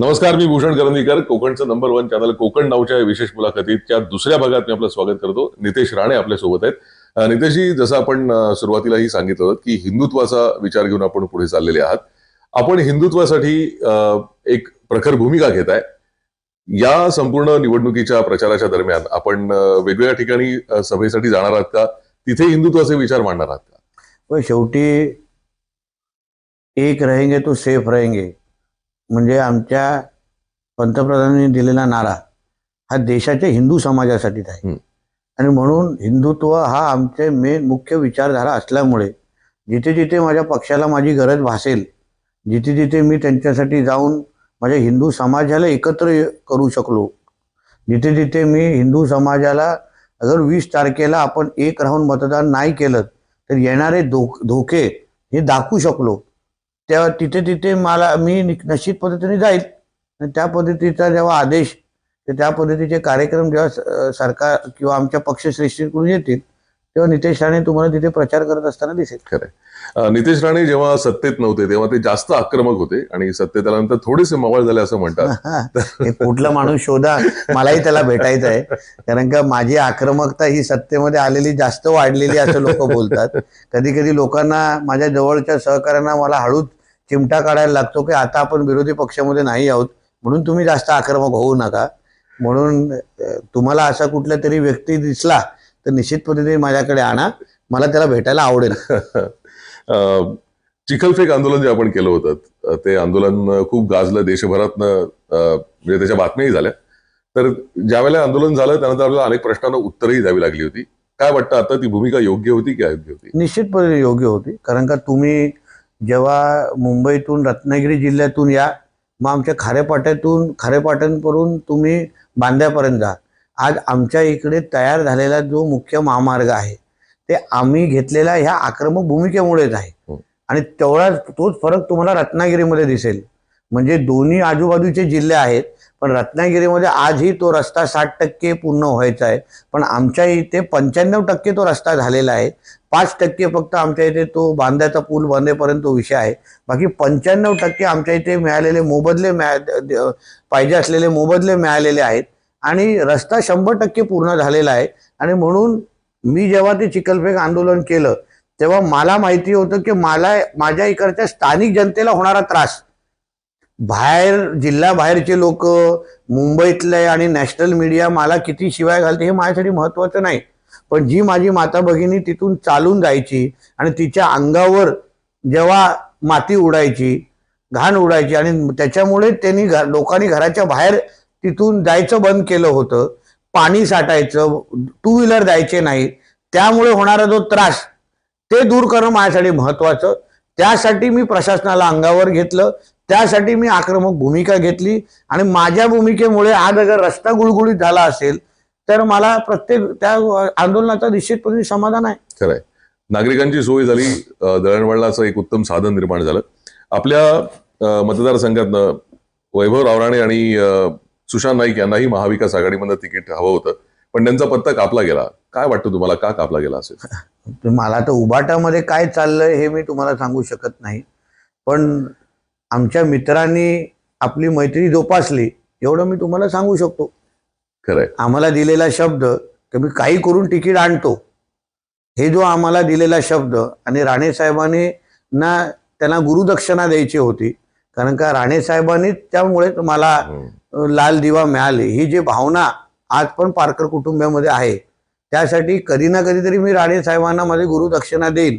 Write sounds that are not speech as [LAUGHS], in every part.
नमस्कार मी भूषण करंदीकर. कोकणचं नंबर वन चॅनल कोकण नावच्या विशेष मुलाखतीच्या दुसऱ्या भागात मी आपलं स्वागत करतो. नितेश राणे आपल्यासोबत आहेत. नितेशजी जसं आपण सुरुवातीलाही सांगितलं होतं की हिंदुत्वाचा विचार घेऊन आपण पुढे चाललेले आहात. आपण हिंदुत्वासाठी एक प्रखर भूमिका घेत आहे. या संपूर्ण निवडणुकीच्या प्रचाराच्या दरम्यान आपण वेगवेगळ्या ठिकाणी सभेसाठी जाणार आहात का? तिथे हिंदुत्वाचे विचार मांडणार आहात का? पण शेवटी एक रहेंगे तो सेफ रहेंगे. म्हणजे आमच्या पंतप्रधानांनी दिलेला नारा हा देशाच्या हिंदू समाजासाठीच आहे. आणि म्हणून हिंदुत्व हा आमचे मेन मुख्य विचारधारा असल्यामुळे जिथे जिथे माझ्या पक्षाला माझी गरज भासेल जिथे जिथे मी त्यांच्यासाठी जाऊन माझ्या हिंदू समाजाला एकत्र करू शकलो जिथे जिथे मी हिंदू समाजाला अगर वीस तारखेला आपण एक राहून मतदान नाही केलं तर येणारे धोके हे दाखवू शकलो तेव्हा तिथे तिथे मला मी निश्चित पद्धतीने जाईल. आणि त्या पद्धतीचा जेव्हा आदेश त्या पद्धतीचे कार्यक्रम जेव्हा सरकार किंवा आमच्या पक्षश्रेष्ठीकडून येतील तेव्हा नितेश राणे तुम्हाला तिथे प्रचार करत असताना दिसेल. अं, नितेश राणे जेव्हा सत्तेत नव्हते तेव्हा ते जास्त आक्रमक होते आणि सत्तेत आल्यानंतर थोडेसे मवाळ झाले असं म्हणतात. [LAUGHS] कुठला माणूस शोधा मलाही त्याला भेटायचं आहे. कारण का माझी आक्रमकता ही सत्तेमध्ये आलेली जास्त वाढलेली असं लोक बोलतात. कधी कधी लोकांना माझ्या जवळच्या सहकाऱ्यांना मला हळूच चिमटा काढायला लागतो की आता आपण विरोधी पक्षामध्ये नाही आहोत म्हणून तुम्ही जास्त आक्रमक होऊ नका. म्हणून तुम्हाला असा कुठला तरी व्यक्ती दिसला तर निश्चित पद्धतीने माझ्याकडे आणा. मला त्याला भेटायला आवडेल. [LAUGHS] चिखलफेक आंदोलन जे आपण केलं होतं ते आंदोलन खूप गाजलं. देशभरातनं अं, म्हणजे त्याच्या बातम्याही झाल्या. तर ज्यावेळेला आंदोलन झालं त्यानंतर आपल्याला अनेक प्रश्नांना उत्तरही द्यावी लागली होती. काय वाटतं आता? ती भूमिका योग्य होती की अयोग्य होती? निश्चित पद्धतीने योग्य होती. कारण का तुम्ही जेव्हा मुंबईतून रत्नागिरी जिल्ह्यातून या मग आमच्या खारेपाट्यातून खारेपाट्यांवरून तुम्ही बांद्यापर्यंत जा. आज आमच्या इकडे तयार झालेला जो मुख्य महामार्ग आहे ते आम्ही घेतलेल्या ह्या आक्रमक भूमिकेमुळेच आहे. हो. आणि तेवढाच तोच फरक तुम्हाला रत्नागिरीमध्ये दिसेल. म्हणजे दोन्ही आजूबाजूचे जिल्हे आहेत पण रत्नागिरीमध्ये आजही तो रस्ता साठ टक्के पूर्ण व्हायचा आहे. पण आमच्या इथे पंच्याण्णव टक्के तो रस्ता झालेला आहे. पाच टक्के फक्त आमच्या इथे तो बांधायचा पूल बांधेपर्यंत तो विषय आहे. बाकी पंच्याण्णव टक्के आमच्या इथे मिळालेले मोबदले मिळा पाहिजे असलेले मोबदले मिळालेले आहेत. आणि रस्ता शंभर टक्के पूर्ण झालेला आहे. आणि म्हणून मी जेव्हा ते चिखलफेक आंदोलन केलं तेव्हा मला माहिती होतं की मला माझ्या इकडच्या स्थानिक जनतेला होणारा त्रास. बाहेर जिल्हा बाहेरचे लोक मुंबईतले आणि नॅशनल मीडिया मला किती शिवाय घालते हे माझ्यासाठी महत्वाचं नाही. पण जी माझी माता भगिनी तिथून चालून जायची आणि तिच्या अंगावर जेव्हा माती उडायची घाण उडायची आणि त्याच्यामुळे त्यांनी घ- लोकांनी घराच्या बाहेर तिथून जायचं बंद केलं होतं. पाणी साठायचं टू व्हीलर जायचे नाही त्यामुळे होणारा जो त्रास ते दूर करणं माझ्यासाठी महत्वाचं. त्यासाठी मी प्रशासनाला अंगावर घेतलं. त्यासाठी मी आक्रमक भूमिका घेतली. आणि माझ्या भूमिकेमुळे आज अगर रस्ता गुळगुळीत झाला असेल तर मला प्रत्येक त्या आंदोलनाचा निश्चितपणे समाधान आहे. खरंय. नागरिकांची सोय झाली. दळणवळणाचं एक उत्तम साधन निर्माण झालं. आपल्या मतदारसंघातनं वैभव रावराणे आणि सुशांत नाईक यांनाही महाविकास आघाडीमधनं तिकीट हवं होतं. पण त्यांचा पत्ता कापला गेला. काय वाटतं तुम्हाला? का कापला गेला असेल? [LAUGHS] मला तर उबाटामध्ये काय चाललंय हे मी तुम्हाला सांगू शकत नाही. पण आमच्या मित्रांनी आपली मैत्री जोपासली एवढं मी तुम्हाला सांगू शकतो. खरंय आम्हाला दिलेला शब्द की मी काही करून तिकीट आणतो. हे जो आम्हाला दिलेला शब्द आणि राणे साहेबांनी ना त्यांना गुरुदक्षिणा द्यायची होती. कारण का राणे साहेबांनी त्यामुळे मला. लाल दिवा मिळाले. ही जी भावना आज पण पारकर कुटुंबामध्ये आहे त्यासाठी कधी ना कधीतरी मी राणे साहेबांना माझी गुरुदक्षिणा देईल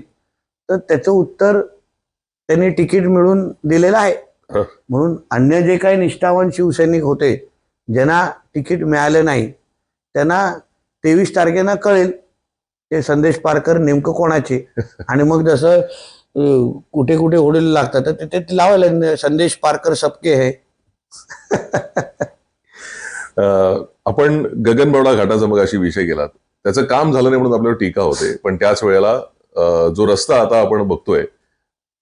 तर त्याचं उत्तर त्यांनी तिकीट मिळून दिलेलं आहे. म्हणून अन्य जे काही निष्ठावान शिवसैनिक होते ज्यांना तिकीट मिळालं नाही त्यांना तेवीस तारखेला कळेल ते संदेश पारकर नेमकं कोणाचे. [LAUGHS] आणि मग जसं कुठे कुठे ओढीला लागतात तर तिथे लावायला संदेश पारकर सबके है. [LAUGHS] आपण गगनबावडा घाटाचा मग अशी विषय केलात. त्याचं काम झालं नाही म्हणून आपल्यावर टीका होते. पण त्याच वेळेला जो रस्ता आता आपण बघतोय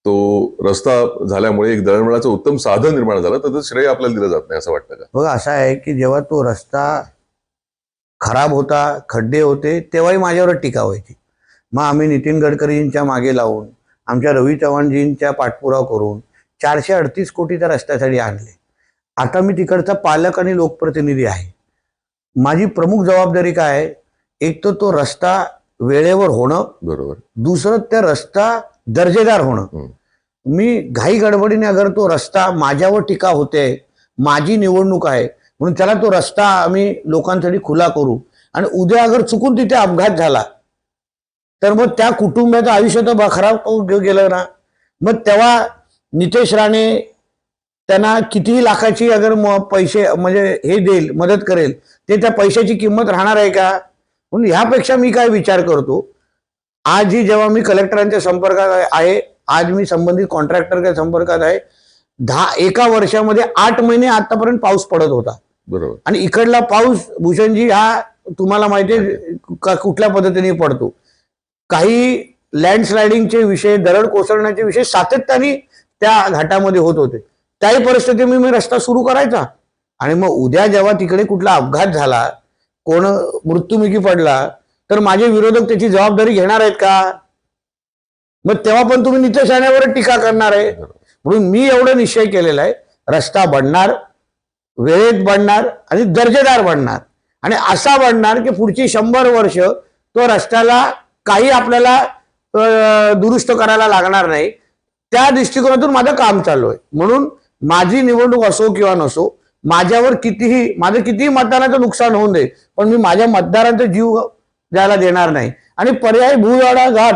तो रस्ता झाल्यामुळे एक दळणवळणाचं उत्तम साधन निर्माण झालं तर श्रेय आपल्याला दिलं जात नाही असं वाटतं का? बघा असं आहे की जेव्हा तो रस्ता खराब होता खड्डे होते तेव्हाही माझ्यावर टीका व्हायची. मग आम्ही नितीन गडकरींच्या मागे लावून आमच्या रवी चव्हाणजींच्या पाठपुराव करून चारशे अडतीस कोटी त्या रस्त्यासाठी आणले. आता मी तिकडचा पालक आणि लोकप्रतिनिधी आहे. माझी प्रमुख जबाबदारी काय आहे? एक तर तो रस्ता वेळेवर होणं बरोबर. दुसरं त्या रस्ता दर्जेदार होणं. मी घाई गडबडीने अगर तो रस्ता माझ्यावर टीका होते माझी निवडणूक आहे म्हणून त्याला तो रस्ता आम्ही लोकांसाठी खुला करू आणि उद्या अगर चुकून तिथे अपघात झाला तर मग त्या कुटुंबाचं आयुष्य तर ब- खराब गेलं ना. मग तेव्हा नितेश राणे त्यांना कितीही लाखाची अगर पैसे म्हणजे हे देईल मदत करेल ते त्या पैशाची किंमत राहणार आहे का? म्हणून ह्यापेक्षा मी काय विचार करतो आजही जेव्हा मी कलेक्टरांच्या संपर्कात आहे- आज मी संबंधित कॉन्ट्रॅक्टरच्या संपर्कात आहे दहा एका वर्षामध्ये आठ महिने आतापर्यंत पाऊस पडत होता. बरोबर. आणि इकडला पाऊस भूषणजी हा तुम्हाला माहिती आहे का- कुठल्या पद्धतीने पडतो? काही लँडस्लायडिंगचे विषय दरड कोसळण्याचे विषय सातत्याने त्या घाटामध्ये होत होते. त्याही परिस्थिती मी मी रस्ता सुरू करायचा. आणि मग उद्या जेव्हा तिकडे कुठला अपघात झाला कोण मृत्युमुखी पडला तर माझे विरोधक त्याची जबाबदारी घेणार आहेत का? मग तेव्हा पण तुम्ही नितेश राणेवर टीका करणार आहे. म्हणून मी एवढं निश्चय केलेला आहे. रस्ता बनणार वेळेत बनणार आणि दर्जेदार बनणार. आणि असा बनणार की पुढची शंभर वर्ष तो रस्त्याला काही आपल्याला दुरुस्त करायला लागणार नाही. त्या दृष्टिकोनातून माझं काम चालू आहे. म्हणून माझी निवडणूक असो किंवा नसो माझ्यावर कितीही माझं कितीही मतदानाचं नुकसान होऊन दे पण मी माझ्या मतदारांचा जीव द्यायला देणार नाही. आणि पर्यायी भूवाडा घाट.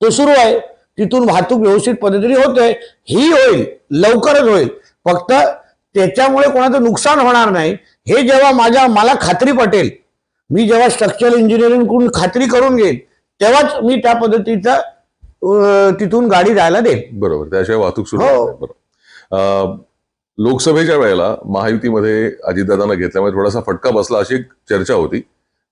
तो सुरू आहे. तिथून वाहतूक व्यवस्थित पद्धतीने होते ही होईल लवकरच होईल. फक्त त्याच्यामुळे कोणाचं नुकसान होणार नाही. हे जेव्हा माझ्या मला खात्री पटेल मी जेव्हा स्ट्रक्चरल इंजिनिअरिंगकडून खात्री करून घेईन तेव्हाच मी त्या पद्धतीचा तिथून गाडी जायला देईन. बरोबर त्याशिवाय वाहतूक सुरू हो. लोकसभेच्या वेळेला महायुतीमध्ये अजितदादांना घेतल्यामुळे थोडासा फटका बसला अशी एक चर्चा होती.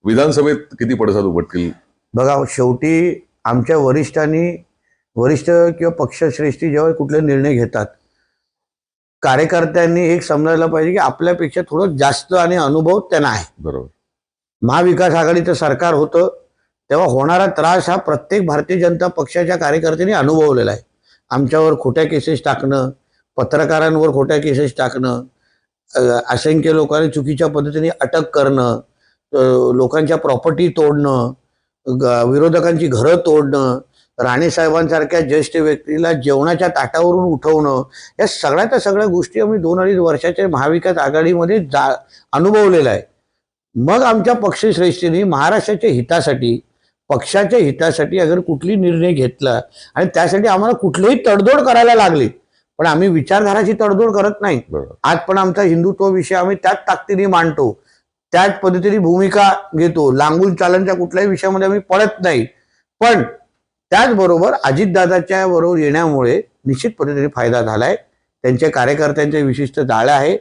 विधानसभेत किती पडसाद उमटतील बघा शेवटी आमच्या वरिष्ठांनी वरिष्ठ किंवा पक्षश्रेष्ठी जेव्हा कुठले निर्णय घेतात कार्यकर्त्यांनी एक समजायला पाहिजे की आपल्यापेक्षा थोडं जास्त आणि अनुभव त्यांना आहे. बरोबर. महाविकास आघाडीचं सरकार होतं तेव्हा होणारा त्रास हा प्रत्येक भारतीय जनता पक्षाच्या कार्यकर्त्यांनी अनुभवलेला आहे. आमच्यावर खोट्या केसेस टाकणं पत्रकारांवर खोट्या केसेस टाकणं असंख्य लोकांनी चुकीच्या पद्धतीने अटक करणं लोकांच्या प्रॉपर्टी तोडणं ग- विरोधकांची घरं तोडणं राणेसाहेबांसारख्या ज्येष्ठ व्यक्तीला जेवणाच्या ताटावरून उठवणं या सगळ्याच्या सगळ्या गोष्टी आम्ही दोन अडीच वर्षाच्या महाविकास आघाडीमध्ये जा अनुभवलेला आहे. मग आमच्या पक्षश्रेष्ठींनी महाराष्ट्राच्या हितासाठी पक्षाच्या हितासाठी अगर कुठली निर्णय घेतला आणि त्यासाठी आम्हाला कुठलीही तडजोड करायला लागली पण आम्ही विचारधाराची तडजोड करत नाही. आज पण आमचा हिंदुत्व विषय आम्ही त्याच ताकदीने मांडतो. त्याच पद्धतीने भूमिका घेतो. लांगून चालनच्या कुठल्याही विषयामध्ये आम्ही पडत नाही. पण त्याचबरोबर अजितदादाच्या बरोबर येण्यामुळे निश्चित पद्धतीने फायदा झालाय. त्यांच्या कार्यकर्त्यांचे विशिष्ट जाळं आहे.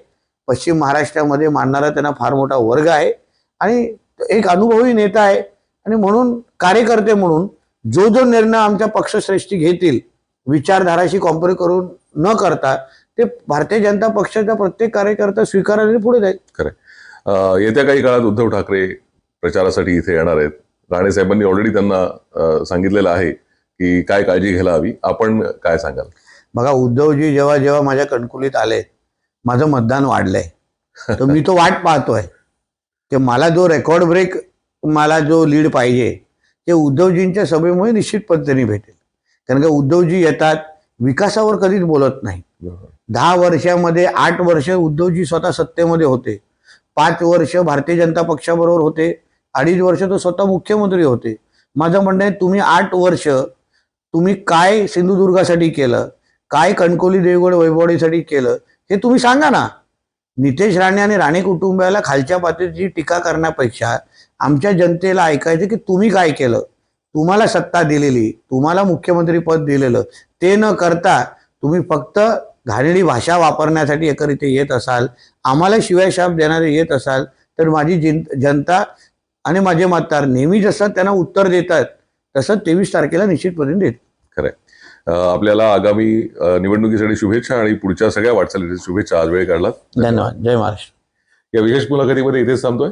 पश्चिम महाराष्ट्रामध्ये मानणारा त्यांना फार मोठा वर्ग आहे. आणि एक अनुभवी नेता आहे. आणि म्हणून कार्यकर्ते म्हणून जो जो निर्णय आमच्या पक्षश्रेष्ठी घेतील विचारधाराशी कॉम्पेअर करून न करता ते भारतीय जनता पक्षाचा प्रत्येक कार्यकर्ता स्वीकारायला पुढे जाईल. अं, येत्या काही काळात उद्धव ठाकरे प्रचारासाठी इथे येणार आहेत. राणे साहेबांनी ऑलरेडी त्यांना सांगितलेलं आहे की काय काळजी घ्यायला हवी आपण काय सांगाल? बघा उद्धवजी जेव्हा जेव्हा माझ्या कणकुलीत आले माझं मतदान वाढलंय. तर मी तो वाट पाहतोय. ते मला जो रेकॉर्ड ब्रेक मला जो लीड पाहिजे ते उद्धवजींच्या सभेमुळे निश्चित पद्धतीने भेटेल. कारण का उद्धवजी येतात विकासावर कधीच बोलत नाही. बरोबर. दहा वर्षामध्ये आठ वर्ष उद्धवजी स्वतः सत्तेमध्ये होते. पाच वर्ष भारतीय जनता पक्षाबरोबर होते. अडीच वर्ष तो स्वतः मुख्यमंत्री होते. माझं म्हणणं आहे तुम्ही आठ वर्ष तुम्ही काय सिंधुदुर्गासाठी केलं काय कणकोली देवगड वैभवडीसाठी केलं हे तुम्ही सांगा ना. नितेश राणे आणि राणे कुटुंबाला खालच्या पातळीची टीका करण्यापेक्षा आमच्या जनतेला ऐकायचं की तुम्ही काय केलं. तुम्हाला सत्ता दिलेली तुम्हाला मुख्यमंत्री पद दिलेलं ते न करता तुम्ही फक्त घाणेरडी भाषा वापरण्यासाठी एकतर इथे येत असाल आम्हाला शिवाय शाप देणारे येत असाल तर माझी जिन जनता आणि माझे मतदार नेहमी जसं त्यांना उत्तर देतात तसं तेवीस तारखेला निश्चितपणे देत खरंय अं, आपल्याला आगामी निवडणुकीसाठी शुभेच्छा आणि पुढच्या सगळ्या वाटचालीसाठी शुभेच्छा. आज वेळ काढला धन्यवाद. जय महाराष्ट्र. या विशेष मुलाखतीमध्ये इथेच थांबतोय.